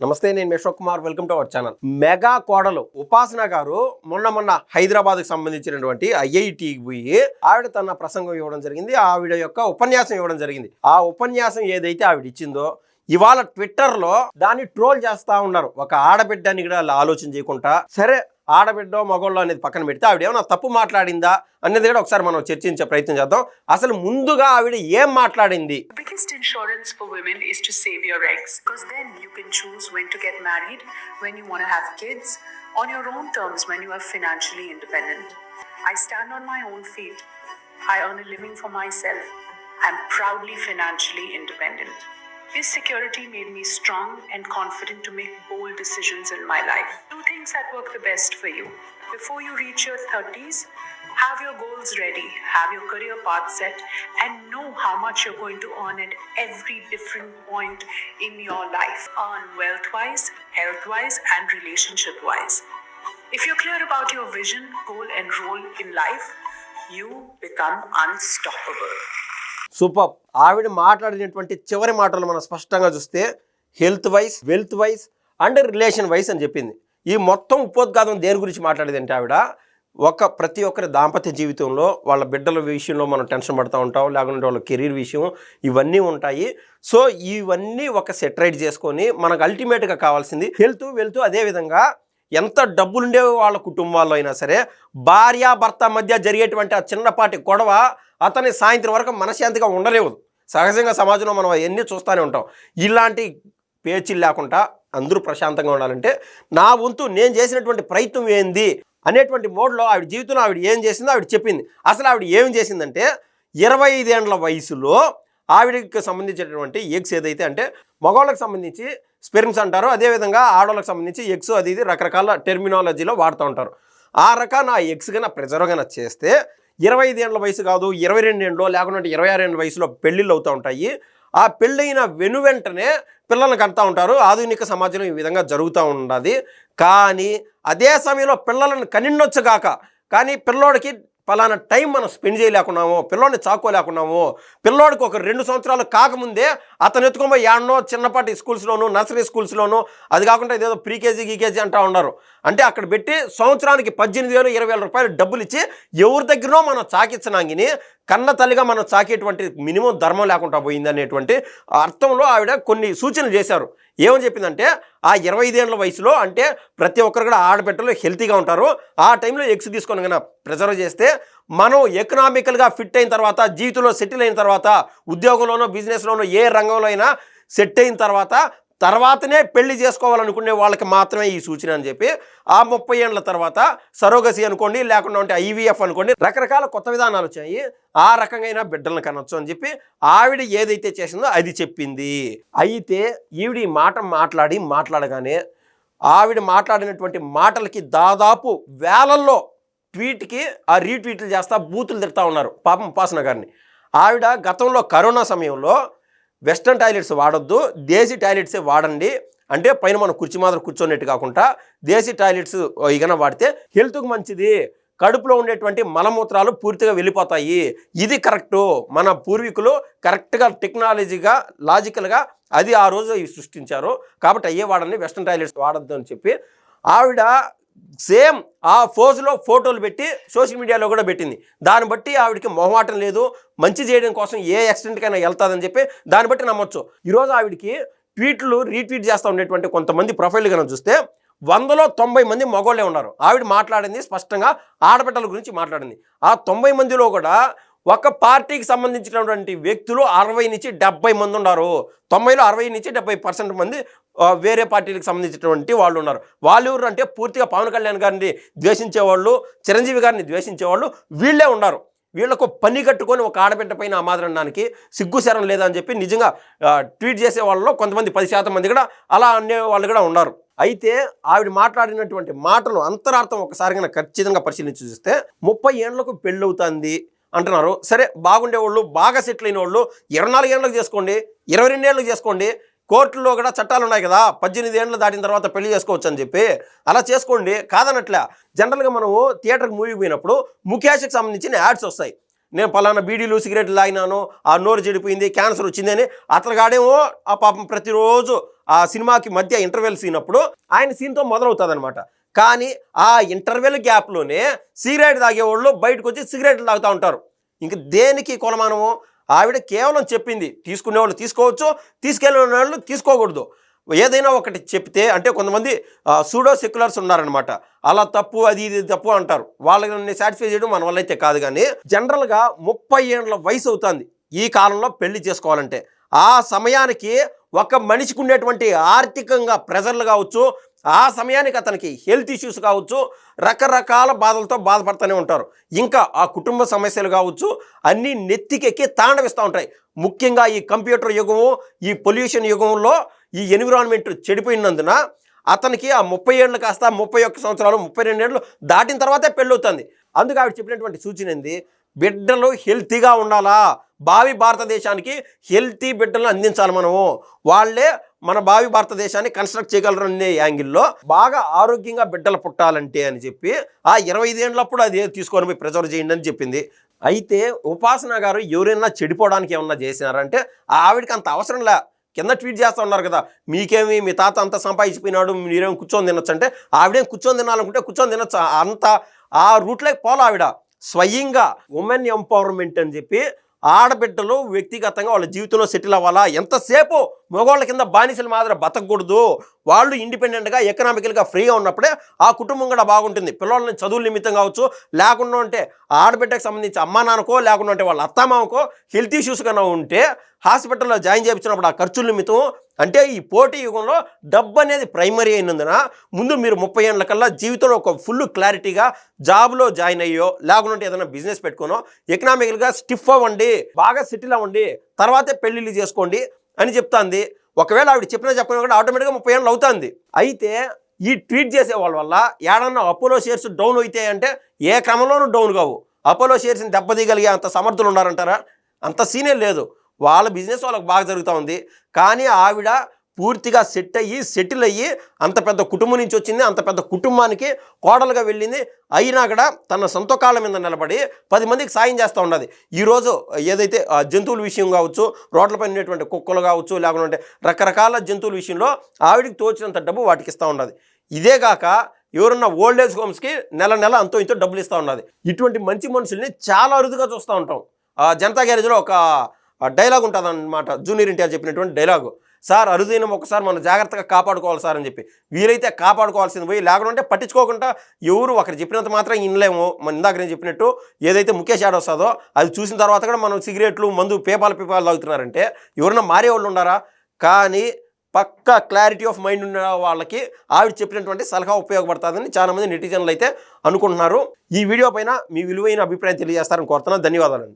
నమస్తే నేను Ashok Kumar. Welcome to our channel. Mega కోడలు ఉపాసన గారు మొన్న మొన్న హైదరాబాద్కు సంబంధించినటువంటి ఐఐటి పోయి ఆవిడ తన ప్రసంగం ఇవ్వడం జరిగింది ఆవిడ యొక్క ఉపన్యాసం ఇవ్వడం జరిగింది. ఆ ఉపన్యాసం ఏదైతే ఆవిడ ఇచ్చిందో ఇవాళ ట్విట్టర్లో దాన్ని ట్రోల్ చేస్తూ ఉన్నారు. ఒక ఆడబిడ్డని కూడా అలా ఆలోచన చేయకుండా. సరే ఆడబిడ్డో మగోళ్ళో అనేది పక్కన పెడితే ఆవిడ ఏమైనా తప్పు మాట్లాడిందా అనేది కూడా ఒకసారి మనం చర్చించే ప్రయత్నం చేద్దాం అసలు ముందుగా ఆవిడ ఏం మాట్లాడింది The biggest insurance for women is to save your eggs because then you can choose when to get married, when you want to have kids, on your own terms when you are financially independent. I stand on my own feet. I earn a living for myself. I'm proudly financially independent. This security made me strong and confident to make bold decisions in my life. Things that work the best for you. Before you reach your 30s, have your goals ready, have your career path set, and know how much you're going to earn at every different point in your life. Earn wealth wise, health wise, and relationship wise. If you're clear about your vision, goal, and role in life, you become unstoppable. Super ఆవిడ మాట్లాడినటువంటి చివరి మాటలు మనం స్పష్టంగా చూస్తే health wise wealth wise and relation wise అని చెప్పింది ఈ మొత్తం ఉపోద్ఘాతం దేని గురించి మాట్లాడేది ఆవిడ ఒక ప్రతి ఒక్కరి దాంపత్య జీవితంలో వాళ్ళ బిడ్డల విషయంలో మనం టెన్షన్ పడుతూ ఉంటాం లేకుంటే వాళ్ళ కెరీర్ విషయం ఇవన్నీ ఉంటాయి. సో ఇవన్నీ ఒక సెటరైట్ చేసుకొని మనకు అల్టిమేట్గా కావాల్సింది వెళ్తూ వెళ్తూ అదేవిధంగా ఎంత డబ్బులుండే వాళ్ళ కుటుంబాల్లో అయినా సరే భార్య భర్త మధ్య జరిగేటువంటి ఆ చిన్నపాటి గొడవ అతని సాయంత్రం వరకు మనశ్శాంతిగా ఉండలేవు. సహజంగా సమాజంలో మనం అవన్నీ చూస్తూనే ఉంటాం. ఇలాంటి పేచీలు లేకుండా అందరూ ప్రశాంతంగా ఉండాలంటే నా వంతు నేను చేసినటువంటి ప్రయత్నం ఏంది? అనేటువంటి మోడ్లో ఆవిడ జీవితంలో ఆవిడ ఏం చేసిందో ఆవిడ చెప్పింది. అసలు ఆవిడ ఏం చేసిందంటే ఇరవై ఐదేండ్ల వయసులో ఆవిడకి సంబంధించినటువంటి ఎగ్స్ ఏదైతే అంటే మగవాళ్ళకి సంబంధించి స్పెర్మ్స్ అంటారు. అదేవిధంగా ఆడవాళ్ళకి సంబంధించి ఎగ్స్ అది ఇది రకరకాల టెర్మినాలజీలో వాడుతూ ఉంటారు. ఆ రకాన ఆ ఎగ్స్ కన్నా ప్రిజర్వ్ కన్నా చేస్తే ఇరవై ఐదేండ్ల వయసు కాదు ఇరవై రెండేండ్లో లేకుంటే ఇరవై ఆరేండ్ల వయసులో పెళ్ళిళ్ళు అవుతూ ఉంటాయి. ఆ పెళ్ళైన వెను వెంటనే పిల్లలను కంటా ఉంటారు. ఆధునిక సమాజంలో ఈ విధంగా జరుగుతూ ఉండాలి కానీ అదే సమయంలో పిల్లలను కనిండొచ్చుగాక కానీ పిల్లోడికి పలానా టైం మనం స్పెండ్ చేయలేకున్నాము పిల్లోడిని చాకోలేకున్నాము పిల్లోడికి ఒక రెండు సంవత్సరాలు కాకముందే అతను ఎత్తుకొని యాడనో చిన్నపాటి స్కూల్స్లోనూ నర్సరీ స్కూల్స్లోనూ అది కాకుండా ఇదేదో ప్రీకేజీ గీకేజీ అంటా ఉన్నారు. అంటే అక్కడ పెట్టి సంవత్సరానికి పద్దెనిమిది వేలు ఇరవై వేల రూపాయలు డబ్బులు ఇచ్చి ఎవరి దగ్గరనో మనం చాకిచ్చనాగిని కన్న తల్లిగా మనం చాకేటువంటి మినిమం ధర్మం లేకుండా పోయింది అనేటువంటి అర్థంలో ఆవిడ కొన్ని సూచనలు చేశారు. ఏమని చెప్పిందంటే ఆ ఇరవై ఐదేళ్ళ వయసులో అంటే ప్రతి ఒక్కరు కూడా ఆడబిడ్డలు హెల్తీగా ఉంటారు. ఆ టైంలో ఎగ్స్ తీసుకొని కనుక ప్రిజర్వ్ చేస్తే మనం ఎకనామికల్గా ఫిట్ అయిన తర్వాత జీవితంలో సెటిల్ అయిన తర్వాత ఉద్యోగంలోనో బిజినెస్లోనో ఏ రంగంలో అయినా సెట్ అయిన తర్వాత తర్వాతనే పెళ్ళి చేసుకోవాలనుకునే వాళ్ళకి మాత్రమే ఈ సూచన అని చెప్పి ఆ ముప్పై ఏళ్ళ తర్వాత సరోగసి అనుకోండి లేకుండా ఉంటే ఐవీఎఫ్ అనుకోండి రకరకాల కొత్త విధానాలు వచ్చాయి. ఆ రకంగా బిడ్డలను కనొచ్చు అని చెప్పి ఆవిడ ఏదైతే చేసిందో అది చెప్పింది. అయితే ఈవిడ ఈ మాట మాట్లాడి మాట్లాడగానే ఆవిడ మాట్లాడినటువంటి మాటలకి దాదాపు వేలల్లో ట్వీట్కి ఆ రీట్వీట్లు చేస్తా బూతులు తిడతా ఉన్నారు పాపం ఉపాసన గారిని. ఆవిడ గతంలో కరోనా సమయంలో వెస్ట్రన్ టాయిలెట్స్ వాడొద్దు దేశీ టాయిలెట్సే వాడండి. అంటే పైన మనం కుర్చీ మాత్రం కూర్చోనట్టు కాకుండా దేశీ టాయిలెట్స్ ఇగన వాడితే హెల్త్కు మంచిది. కడుపులో ఉండేటువంటి మలమూత్రాలు పూర్తిగా వెళ్ళిపోతాయి. ఇది కరెక్టు. మన పూర్వీకులు కరెక్ట్గా టెక్నాలజీగా లాజికల్గా అది ఆ రోజు సృష్టించారు. కాబట్టి అయ్యే వాడండి వెస్ట్రన్ టాయిలెట్స్ వాడద్దు అని చెప్పి ఆవిడ సేమ్ ఆ ఫోజులో ఫోటోలు పెట్టి సోషల్ మీడియాలో కూడా పెట్టింది. దాన్ని బట్టి ఆవిడకి మొహమాటం లేదు. మంచి చేయడం కోసం ఏ ఎక్స్టెంట్కైనా వెళ్తాదని చెప్పి దాన్ని బట్టి నమ్మొచ్చు. ఈరోజు ఆవిడకి ట్వీట్లు రీట్వీట్ చేస్తూ ఉండేటువంటి కొంతమంది ప్రొఫైల్ కనుక చూస్తే వందలో తొంభై మంది మగోళ్ళే ఉన్నారు. ఆవిడ మాట్లాడింది స్పష్టంగా ఆడబిడ్డల గురించి మాట్లాడింది. ఆ తొంభై మందిలో కూడా ఒక పార్టీకి సంబంధించినటువంటి వ్యక్తులు అరవై నుంచి డెబ్బై మంది ఉన్నారు. తొంభైలో అరవై నుంచి డెబ్బై పర్సెంట్ మంది వేరే పార్టీలకు సంబంధించినటువంటి వాళ్ళు ఉన్నారు. వాళ్ళు ఎవరు అంటే పూర్తిగా పవన్ కళ్యాణ్ గారిని ద్వేషించేవాళ్ళు చిరంజీవి గారిని ద్వేషించేవాళ్ళు వీళ్ళే ఉన్నారు. వీళ్ళకు పని కట్టుకొని ఒక ఆడబిడ్డ పైన అమాదరణానికి సిగ్గుశరం లేదని చెప్పి నిజంగా ట్వీట్ చేసే వాళ్ళలో కొంతమంది పది శాతం మంది కూడా అలా అనే వాళ్ళు కూడా ఉన్నారు. అయితే ఆవిడ మాట్లాడినటువంటి మాటలు అంతరార్థం ఒకసారి ఖచ్చితంగా పరిశీలించి చూస్తే ముప్పై ఏళ్ళకు పెళ్ళవుతుంది అంటున్నారు. సరే బాగుండేవాళ్ళు బాగా సెటిల్ అయిన వాళ్ళు ఇరవై నాలుగు ఏళ్ళకి చేసుకోండి ఇరవై రెండు ఏళ్ళకి చేసుకోండి కోర్టులో కూడా చట్టాలు ఉన్నాయి కదా పద్దెనిమిది ఏళ్ళు దాటిన తర్వాత పెళ్ళి చేసుకోవచ్చు అని చెప్పి. అలా చేసుకోండి కాదనట్లే. జనరల్గా మనము థియేటర్కి మూవీ పోయినప్పుడు ముఖేష్కి సంబంధించిన యాడ్స్ వస్తాయి. నేను పలానా బీడీలు సిగరెట్లు తాగినాను ఆ నోరు చెడిపోయింది క్యాన్సర్ వచ్చిందని అతను గాడేమో ఆ పాపం ప్రతిరోజు ఆ సినిమాకి మధ్య ఇంటర్వెల్ సీన్ అప్పుడు ఆయన సీన్తో మొదలవుతుంది అనమాట కానీ ఆ ఇంటర్వెల్ గ్యాప్లోనే సిగరెట్ తాగేవాళ్ళు బయటకు వచ్చి సిగరెట్లు తాగుతూ ఉంటారు. ఇంక దేనికి కొలమానము? ఆవిడ కేవలం చెప్పింది తీసుకునే వాళ్ళు తీసుకోవచ్చు తీసుకెళ్ళిన వాళ్ళు తీసుకోకూడదు. ఏదైనా ఒకటి చెప్తే అంటే కొంతమంది సూడో సెక్యులర్స్ ఉన్నారనమాట అలా తప్పు అది ఇది తప్పు అంటారు. వాళ్ళని సాటిస్ఫై చేయడం మన వల్ల అయితే కాదు కానీ జనరల్గా ముప్పై ఏళ్ళ వయసు అవుతుంది ఈ కాలంలో పెళ్ళి చేసుకోవాలంటే. ఆ సమయానికి ఒక మనిషికి ఉండేటువంటి ఆర్థికంగా ప్రెజర్లు కావచ్చు ఆ సమయానికి అతనికి హెల్త్ ఇష్యూస్ కావచ్చు రకరకాల బాధలతో బాధపడుతూనే ఉంటారు. ఇంకా ఆ కుటుంబ సమస్యలు కావచ్చు అన్నీ నెత్తికెక్కి తాండవిస్తూ ఉంటాయి. ముఖ్యంగా ఈ కంప్యూటర్ యుగము ఈ పొల్యూషన్ యుగంలో ఈ ఎన్విరాన్మెంట్ చెడిపోయినందున అతనికి ఆ ముప్పై ఏళ్ళు కాస్త ముప్పై ఒక్క సంవత్సరాలు ముప్పై రెండు ఏళ్ళు దాటిన తర్వాతే పెళ్ళవుతుంది. అందుకు ఆవిడ చెప్పినటువంటి సూచన ఏంది? బిడ్డలు హెల్తీగా ఉండాలా? భావి భారతదేశానికి హెల్తీ బిడ్డలను అందించాలి మనము. వాళ్ళే మన భావి భారతదేశాన్ని కన్స్ట్రక్ట్ చేయగలరు అనే యాంగిల్లో బాగా ఆరోగ్యంగా బిడ్డలు పుట్టాలంటే అని చెప్పి ఆ ఇరవై ఐదేళ్ళప్పుడు అది తీసుకొని పోయి ప్రిజర్వ్ చేయండి అని చెప్పింది. అయితే ఉపాసన గారు ఎవరైనా చెడిపోవడానికి ఏమన్నా చేసినారంటే ఆవిడకి అంత అవసరం లే. కింద ట్వీట్ చేస్తూ ఉన్నారు కదా మీకేమి మీ తాత అంత సంపాదించిపోయినాడు మీరేం కూర్చొని తినొచ్చు? అంటే ఆవిడేం కూర్చొని తినాలనుకుంటే కూర్చొని తినొచ్చు? అంత ఆ రూట్లోకి పోలా ఆవిడ? స్వయంగా ఉమెన్ ఎంపవర్మెంట్ అని చెప్పి ఆడబిడ్డలు వ్యక్తిగతంగా వాళ్ళ జీవితంలో సెటిల్ అవ్వాలా? ఎంతసేపు మగవాళ్ళ కింద బానిసలు మాదిరి బతకూడదు వాళ్ళు ఇండిపెండెంట్గా ఎకనామికల్గా ఫ్రీగా ఉన్నప్పుడే ఆ కుటుంబం కూడా బాగుంటుంది. పిల్లల్ని చదువుల నిమిత్తం కావచ్చు లేకుండా ఉంటే ఆడబిడ్డకు సంబంధించి అమ్మా నాన్నకో లేకుండా ఉంటే వాళ్ళ అత్తమామకో హెల్త్ ఇష్యూస్ కన్నా ఉంటే హాస్పిటల్లో జాయిన్ చేయించినప్పుడు ఆ ఖర్చుల నిమిత్తం అంటే ఈ పోటీ యుగంలో డబ్బు అనేది ప్రైమరీ అయినందున ముందు మీరు ముప్పై ఏళ్ళ కల్లా జీవితంలో ఒక ఫుల్ క్లారిటీగా జాబ్లో జాయిన్ అయ్యో లేకుంటే ఏదైనా బిజినెస్ పెట్టుకోనో ఎకనామికల్గా స్టిఫ్ అవ్వండి బాగా సెటిల్ అవ్వండి తర్వాతే పెళ్ళిళ్ళు చేసుకోండి అని చెప్తాంది. ఒకవేళ ఆవిడ చెప్పినా చెప్పినా కూడా ఆటోమేటిక్గా ముప్పై ఏళ్ళు అవుతుంది. అయితే ఈ ట్వీట్ చేసే వాళ్ళ వల్ల ఏడన్నా అపోలో షేర్స్ డౌన్ అవుతాయి అంటే ఏ క్రమంలోనూ డౌన్ కావు. అపోలో షేర్స్ని దెబ్బతీయగలిగే అంత సమర్థులు ఉన్నారంటారా? అంత సీనే లేదు. వాళ్ళ బిజినెస్ వాళ్ళకి బాగా జరుగుతూ ఉంది. కానీ ఆవిడ పూర్తిగా సెట్ అయ్యి సెటిల్ అయ్యి అంత పెద్ద కుటుంబం నుంచి వచ్చింది అంత పెద్ద కుటుంబానికి కోడలుగా వెళ్ళింది. అయినా కూడా తన సొంత కాళ్ళ మీద నిలబడి పది మందికి సాయం చేస్తూ ఉన్నది. ఈరోజు ఏదైతే ఆ జంతువుల విషయం కావచ్చు రోడ్లపై ఉండేటువంటి కుక్కలు కావచ్చు లేకుంటే రకరకాల జంతువుల విషయంలో ఆవిడికి తోచినంత డబ్బు వాటికి ఇస్తూ ఉన్నది. ఇదే కాక ఎవరన్నా ఓల్డ్ ఏజ్ హోమ్స్కి నెల నెల అంతో ఇంతో డబ్బులు ఇస్తూ ఉన్నది. ఇటువంటి మంచి మనుషుల్ని చాలా అరుదుగా చూస్తూ ఉంటాం. ఆ జనతా గ్యారేజ్లో ఒక డైలాగ్ ఉంటుంది అనమాట జూనియర్ ఎన్టీఆర్ చెప్పినటువంటి డైలాగు. సార్ అరుదైన ఒకసారి మనం జాగ్రత్తగా కాపాడుకోవాలి సార్ అని చెప్పి. వీలైతే కాపాడుకోవాల్సింది పోయి లేకుంటే పట్టించుకోకుండా ఎవరు ఒకరు చెప్పినంత మాత్రం ఇనలేము. మన ఇందాక నేను చెప్పినట్టు ఏదైతే ముఖేష్ యాడ్ వస్తుందో అది చూసిన తర్వాత కూడా మనం సిగరెట్లు మందు పేపాలు పేపాలు తాగుతున్నారంటే ఎవరన్నా మారే వాళ్ళు ఉన్నారా? కానీ పక్క క్లారిటీ ఆఫ్ మైండ్ ఉన్న వాళ్ళకి ఆవిడ చెప్పినటువంటి సలహా ఉపయోగపడుతుందని చాలామంది నెటిజన్లు అయితే అనుకుంటున్నారు. ఈ వీడియో పైన మీ విలువైన అభిప్రాయం తెలియజేస్తారని కోరుతున్నాను. ధన్యవాదాలు